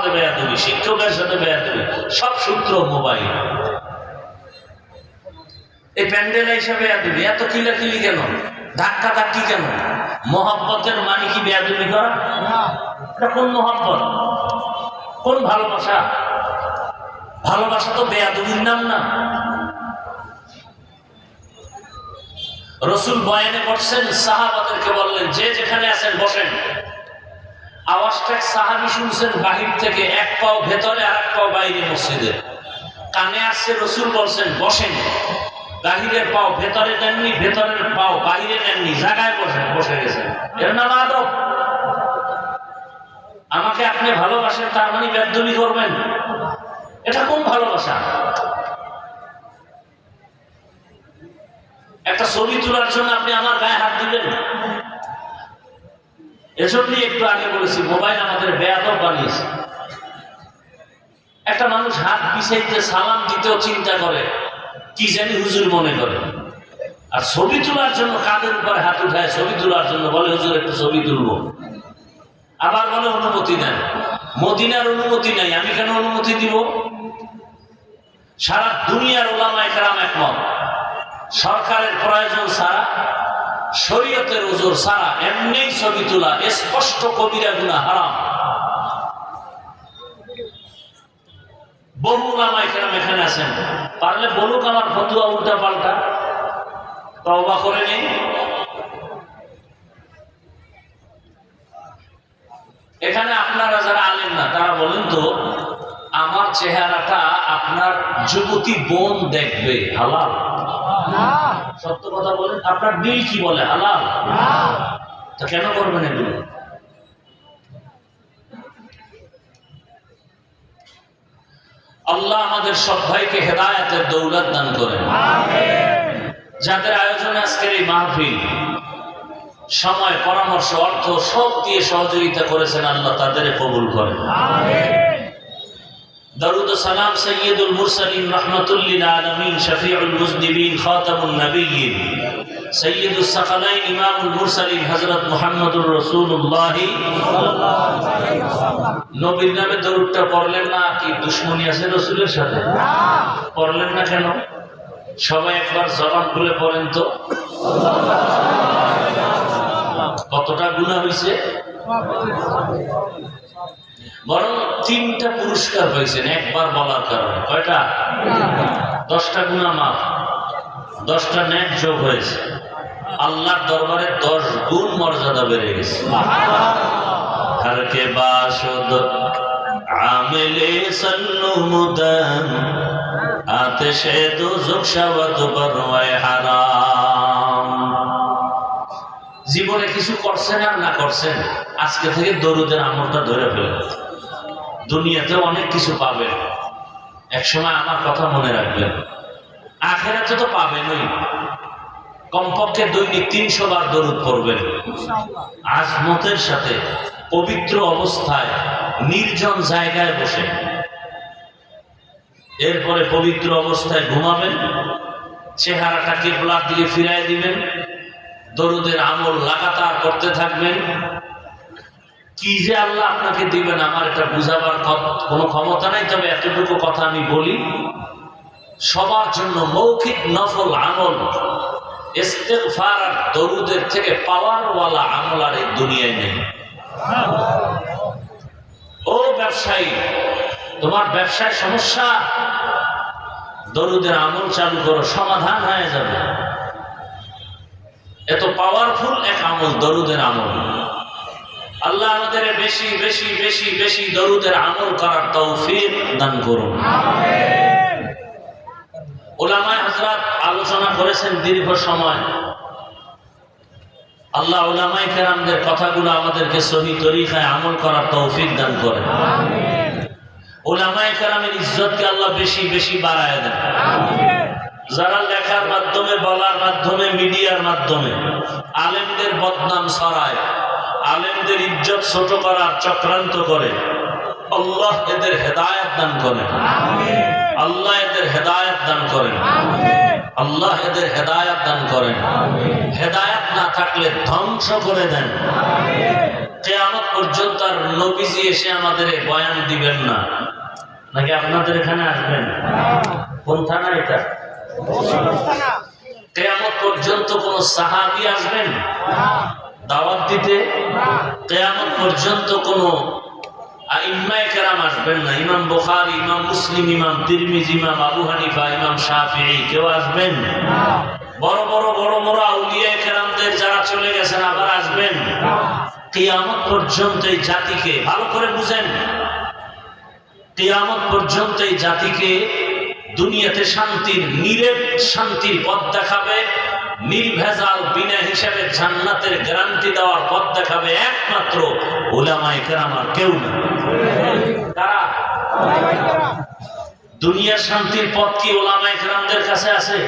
সাথে বেয়াদবি শিক্ষকের সাথে বেয়াদবি সব সূত্র মোবাইল। এই প্যান্ডেল হিসাবে বেয়াদবি এত কিলাকিলি কেন? ধাক্কা ধাক্কি কেন? মহব্বতের মানে কি বেয়াদবি করা? এটা কোন মহব্বত? কোন ভালোবাসা? ভালোবাসা তো বেয়াদবির নাম না। রসুল বয়ানে বসছেন সাহাবাদেরকে বললেন যে যেখানে আছেন বসেন। আওয়াজটা সাহাবি শুনছেন বাহির থেকে, এক পাও ভেতরে আর এক পাও বাইরে মসজিদে। কানে আসছে রসুল বলছেন, বসেন। বাহিরের পাও ভেতরে নেননি ভেতরের পাও বাইরে নেননি জায়গায় বসেন বসে গেছেন। এর নাম আদব। আমাকে আপনি ভালোবাসেন, তার মানে বেদবি করবেন। এটা কোন ভালোবাসা? একটা ছবি তোলার জন্য আপনি আমার গায়ে হাত দিবেন? নিয়ে একটু আগে বলেছি, মোবাইল আমাদের বেয়াদব বানিয়েছে। একটা মানুষ হাত পিছাইতে সালাম দিতেও চিন্তা করে, কি জানি হুজুর মনে করে। আর ছবি তোলার জন্য কাদের উপরে হাত উঠায়, ছবি তোলার জন্য বলে, হুজুর, একটু ছবি তুলবো। আবার বলে, অনুমতি নেন মদিনার অনুমতি নাই, আমি কেন অনুমতি দিব? সারা দুনিয়ার ওলামা একরাম একমত। সরকারের প্রয়োজন ছাড়া শরীয়তের ওজোর ছাড়া এমনি ছবি তোলা স্পষ্ট কবিরা গুণা হারাম। বহু ওলামা একরাম এখানে আছেন। পারলে বলুক আমার ফতুয়া উল্টা পাল্টা। তওবা করে নেই এখানে আপনারা যারা আলেন না, তারা বলেন তো, আমার চেহারাটা আপনার যুবতী বোন দেখবে, হালাল। সত্য কথা বলেন আপনার দিল কি বলে? হালাল। তো কেন করবেন এগুলো? আল্লাহ আমাদের সব ভাইকে হেদায়তের দৌলত দান করেন। যাদের আয়োজনে আজকের এই মাহফিল সময় পরামর্শ অর্থ সব দিয়ে সহযোগিতা করেছেন আল্লাহ তাদের কবুল করেন। দরুদ সালাম সৈয়দুল মুরসালিন রহমতুল্লিল আলমিন শফিউল মুজনিবিন খাতামুন নবীন সৈয়দুল সকালাইন ইমামুল মুরসালিন হজরত মুহাম্মদুর রসুল্লাহ নবীর নামে দরুদটা পড়লেন না, কি দুশ্মনী আছে রসুলের সাথে? পড়লেন না কেন? সবাই একবার জবান খুলে পড়েন তো। কতটা গুণা হয়েছে বরং তিনটা পুরস্কার হয়েছেন, একবার বলার কারণে। কয়টা? দশটা গুণা মাফ, দশটা ন্যাক যোগ হয়েছে। আল্লাহর দরবারে দশ গুণ মর্যাদা বেড়ে গেছে। মুদান, আতেশে দুজুক শাওয়াত হারাম। জীবনে কিছু করছেন আর না করছেন আজকে থেকে দরুদের আমলটা ধরে ফেলেন। দুনিয়াতে অনেক কিছু পাবেন। একসময় আমার কথা মনে রাখবেন। আখেরাতে তো পাবেনই। কমপক্ষে দৈনিক তিনশো বার দরুদ পড়বেন। আজমতের সাথে পবিত্র অবস্থায় নির্জন জায়গায় বসে। এরপরে পবিত্র অবস্থায় ঘুমাবেন। চেহারাটাকে কেবলার দিকে ফিরাই দিবেন। দরুদের আমল লাগাতার করতে থাকবেন। কি যে আল্লাহ আপনাকে দিবেন, আমার এটা বুঝাবার কোনো ক্ষমতা নাই, তবে এতটুকু কথা আমি বলি। সবার জন্য মৌখিক নফল আমল, ইস্তেগফার আর দরুদের থেকে পাওয়ারওয়ালা আমল আর এই দুনিয়ায় নেই। ও ব্যবসায়ী, তোমার ব্যবসায় সমস্যা? দরুদের আমল চালু করো, সমাধান হয়ে যাবে। এত পাওয়ারফুল এক আমল দরুদের আমল। আল্লাহ আমাদের বেশি বেশি বেশি বেশি দরুদের আমল করার তৌফিক দান করুন। ওলামায় হজরত আলোচনা করেছেন দীর্ঘ সময়। আল্লাহ ওলামাই কেরামদের কথাগুলো আমাদেরকে সহি তরিকায় আমল করার তৌফিক দান করেন। ওলামাই কেরামের ইজ্জতকে আল্লাহ বেশি বেশি বাড়ায় দেন। যারা লেখার মাধ্যমে, বলার মাধ্যমে, মিডিয়ার মাধ্যমে আলেমদের বদনাম ছড়ায়, আলেমদের ইজ্জত ছোট করার চক্রান্ত করে, আল্লাহ এদের হেদায়ত দান করেন। আল্লাহ এদের হেদায়ত দান করেন। আল্লাহ এদের হেদায়ত দান করেন। হেদায়ত না থাকলে ধ্বংস করে দেন। কেয়ামত পর্যন্ত আর নবীজি এসে আমাদের বয়ান দিবেন না। নাকি আপনাদের এখানে আসবেন? কোন থানা এটা? কেয়ামত পর্যন্ত কোন সাহাবি আসবেন? দাওয়াত দিতে? কেয়ামত পর্যন্ত কোন বড় বড় বড় চলে গেছেন আবার আসবেন? পর্যন্ত এই জাতিকে ভালো করে বুঝেন। কিয়ামত পর্যন্ত এই জাতিকে দুনিয়াতে শান্তির নিরেব শান্তির পথ দেখাবে, নির্ভেজাল বিনা হিসাবে জান্নাতের গ্যারান্টি দেওয়ার পথ দেখাবে একমাত্র ওলামায় কেরামার কেউ না দুনিয়ার শান্তির পথ কি ওলামায় কেরামদের কাছে আছে?